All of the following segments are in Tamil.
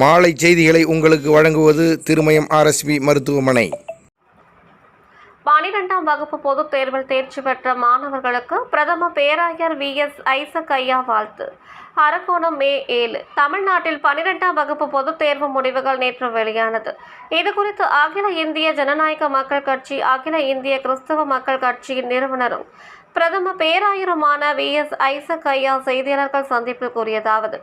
மாலை செய்திகளை உங்களுக்கு வழங்குவது திருமயம் ஆர்எஸ்பி மருத்துவமனை. பனிரெண்டாம் வகுப்பு பொதுத் தேர்வில் தேர்ச்சி பெற்ற மாணவர்களுக்கு பிரதம பேராயர் வி எஸ் ஐசக் ஐயா வாழ்த்து. அரக்கோணம் மே ஏழு. தமிழ்நாட்டில் பனிரெண்டாம் வகுப்பு பொதுத் தேர்வு முடிவுகள் நேற்று வெளியானது. இதுகுறித்து அகில இந்திய ஜனநாயக மக்கள் கட்சி அகில இந்திய கிறிஸ்தவ மக்கள் கட்சியின் நிறுவனரும் பிரதம பேராயருமான வி. எஸ். ஐசக் ஐயா செய்தியாளர்கள் சந்திப்பில் கூறியதாவது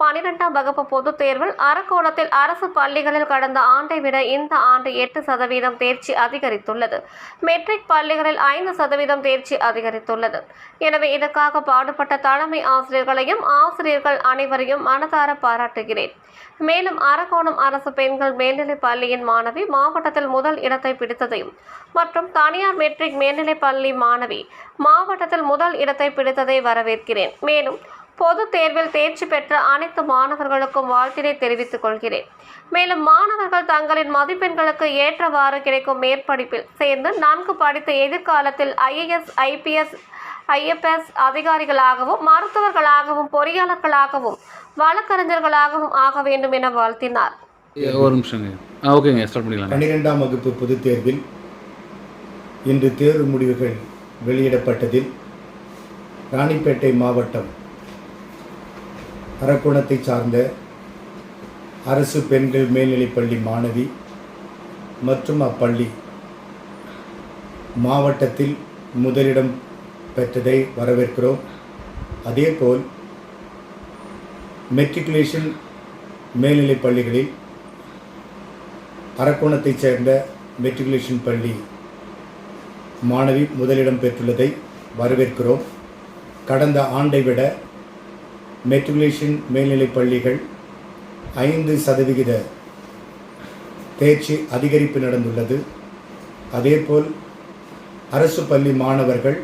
பனிரெண்டாம் வகுப்பு பொதுத் தேர்வில் அரக்கோணத்தில் அரசு பள்ளிகளில் கடந்த ஆண்டை விட இந்த ஆண்டு எட்டு சதவீதம் தேர்ச்சி அதிகரித்துள்ளது. மெட்ரிக் பள்ளிகளில் ஐந்து சதவீதம் தேர்ச்சி அதிகரித்துள்ளது. எனவே இதற்காக பாடுபட்ட தலைமை ஆசிரியர்களையும் ஆசிரியர்கள் அனைவரையும் மனதார பாராட்டுகிறேன். மேலும் அரக்கோணம் அரசு பெண்கள் மேல்நிலைப் பள்ளியின் மாணவி மாவட்டத்தில் முதல் இடத்தை பிடித்ததையும் மற்றும் தனியார் மெட்ரிக் மேல்நிலைப் பள்ளி மாணவி மாவட்டத்தில் முதல் இடத்தை பிடித்ததை வரவேற்கிறேன். மேலும் பொது தேர்வில் தேர்ச்சி பெற்ற அனைத்து மாணவர்களுக்கும் வாழ்த்தினை தெரிவித்துக் கொள்கிறேன். மேலும் மாணவர்கள் தங்களின் மதிப்பெண்களுக்கு ஏற்றவாறு கிடைக்கும் மேற்படிப்பில் சேர்ந்து நன்கு படித்த எதிர்காலத்தில் ஐஏஎஸ் ஐபிஎஸ் ஐஎஃப்எஸ் அதிகாரிகளாகவும் மருத்துவர்களாகவும் பொறியாளர்களாகவும் வழக்கறிஞர்களாகவும் ஆக வேண்டும் என வாழ்த்தினார். ஒரு நிமிஷங்க. ஓகேங்க ஸ்டார்ட் பண்ணிக்கலாம் பன்னிரெண்டாம் வகுப்பு பொதுத் தேர்வில் இன்று தேர்வு முடிவுகள் வெளியிடப்பட்டதில் ராணிப்பேட்டை மாவட்டம் அரக்கோணத்தை சார்ந்த அரசு பெண்கள் மேல்நிலைப்பள்ளி மாணவி மற்றும் அப்பள்ளி மாவட்டத்தில் முதலிடம் பெற்றதை வரவேற்கிறோம். அதேபோல் மெட்ரிகுலேஷன் மேல்நிலைப் பள்ளிகளில் அரக்கோணத்தைச் சேர்ந்த மெட்ரிகுலேஷன் பள்ளி மாணவி முதலிடம் பெற்றுள்ளதை வரவேற்கிறோம். கடந்த ஆண்டை விட மெட்ரிகுலேஷன் மேல்நிலைப் பள்ளிகள் ஐந்து சதவிகித தேர்ச்சி அதிகரிப்பு நடந்துள்ளது. அதேபோல் அரசு பள்ளி மாணவர்கள்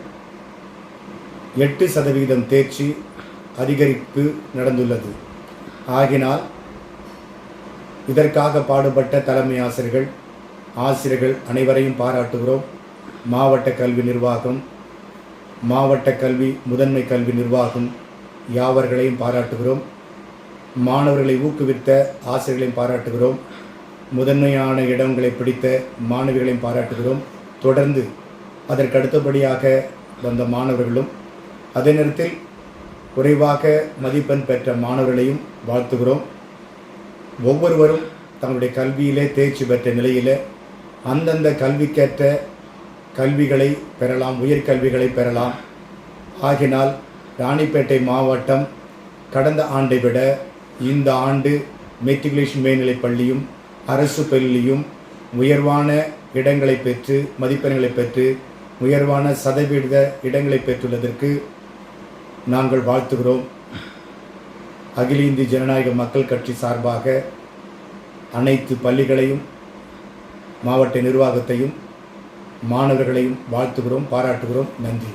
எட்டு சதவிகிதம் தேர்ச்சி அதிகரிப்பு நடந்துள்ளது. ஆகினால் இதற்காக பாடுபட்ட தலைமை ஆசிரியர்கள் ஆசிரியர்கள் அனைவரையும் பாராட்டுகிறோம். மாவட்ட கல்வி நிர்வாகம் மாவட்ட கல்வி முதன்மை கல்வி நிர்வாகம் யாவர்களையும் பாராட்டுகிறோம். மாணவர்களை ஊக்குவித்த ஆசிரியர்களையும் பாராட்டுகிறோம். முதன்மையான இடங்களை பிடித்த மாணவிகளையும் பாராட்டுகிறோம். தொடர்ந்து அதற்கு அடுத்தபடியாக வந்த மாணவர்களும் அதே நேரத்தில் குறைவாக மதிப்பெண் பெற்ற மாணவர்களையும் வாழ்த்துகிறோம். ஒவ்வொருவரும் தங்களுடைய கல்வியிலே தேர்ச்சி பெற்ற நிலையில் அந்தந்த கல்விக்கேற்ற கல்விகளை பெறலாம் உயர்கல்விகளை பெறலாம். ஆகினால் ராணிப்பேட்டை மாவட்டம் கடந்த ஆண்டை விட இந்த ஆண்டு மெட்ரிகுலேஷன் மேல்நிலைப் பள்ளியும் அரசு பள்ளியும் உயர்வான இடங்களை பெற்று மதிப்பெண்களை பெற்று உயர்வான சதவீத இடங்களை பெற்றுள்ளதற்கு நாங்கள் வாழ்த்துகிறோம். அகில இந்திய ஜனநாயக மக்கள் கட்சி சார்பாக அனைத்து பள்ளிகளையும் மாவட்ட நிர்வாகத்தையும் மாணவர்களையும் வாழ்த்துகிறோம் பாராட்டுகிறோம். நன்றி.